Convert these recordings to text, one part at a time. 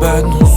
bad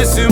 Nefesim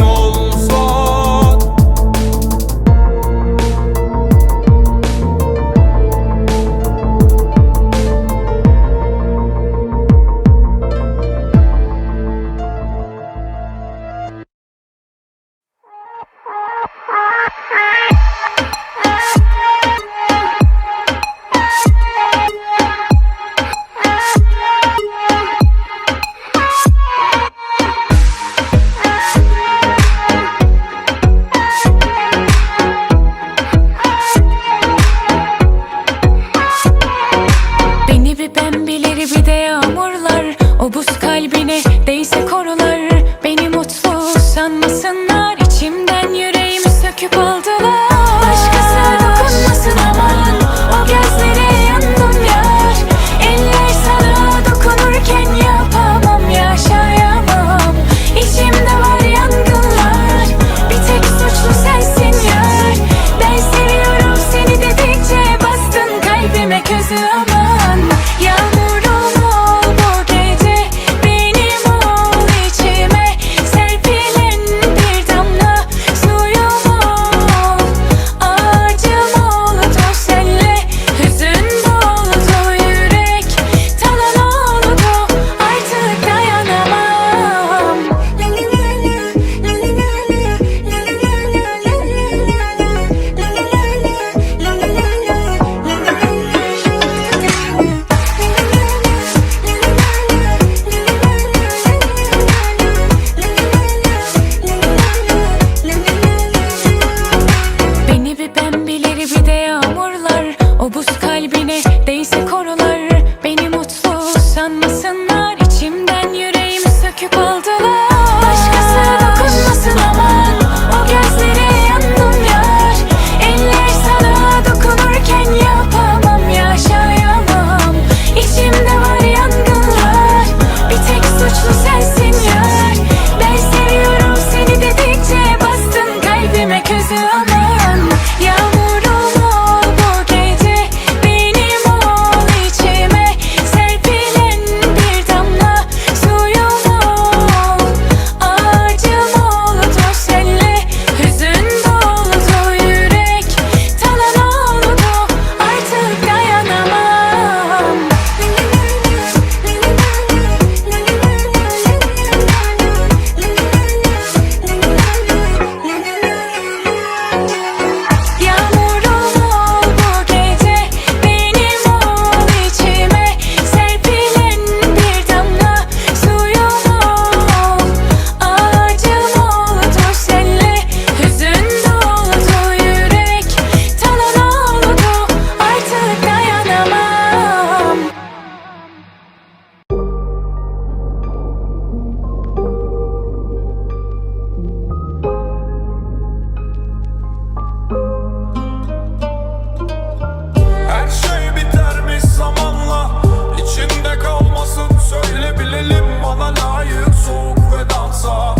só.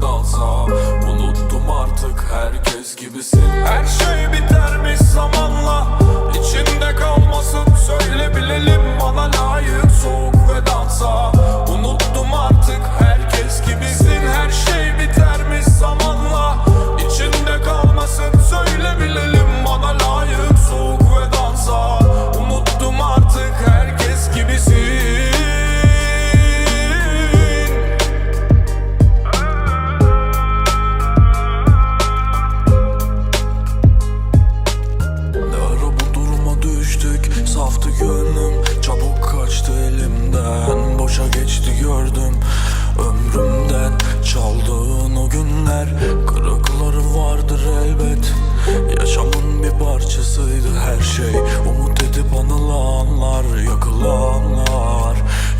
de Unuttum artık herkes gibisin. Her şey bitermiş zaman gönlüm. Çabuk kaçtı elimden Boşa geçti gördüm. Ömrümden çaldığın o günler Kırıkları vardır elbet. Yaşamın bir parçasıydı her şey. Umut edip anılanlar Yakılanlar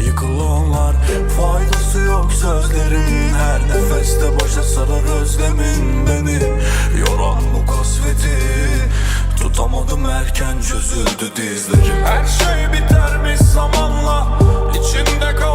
Yıkılanlar. Faydası yok sözlerin Her nefeste başa sarar özlemin beni. Yoran bu kasveti Tutamadım erken çözüldü dizlerim. Her şey bitermiş zamanla. İçinde kal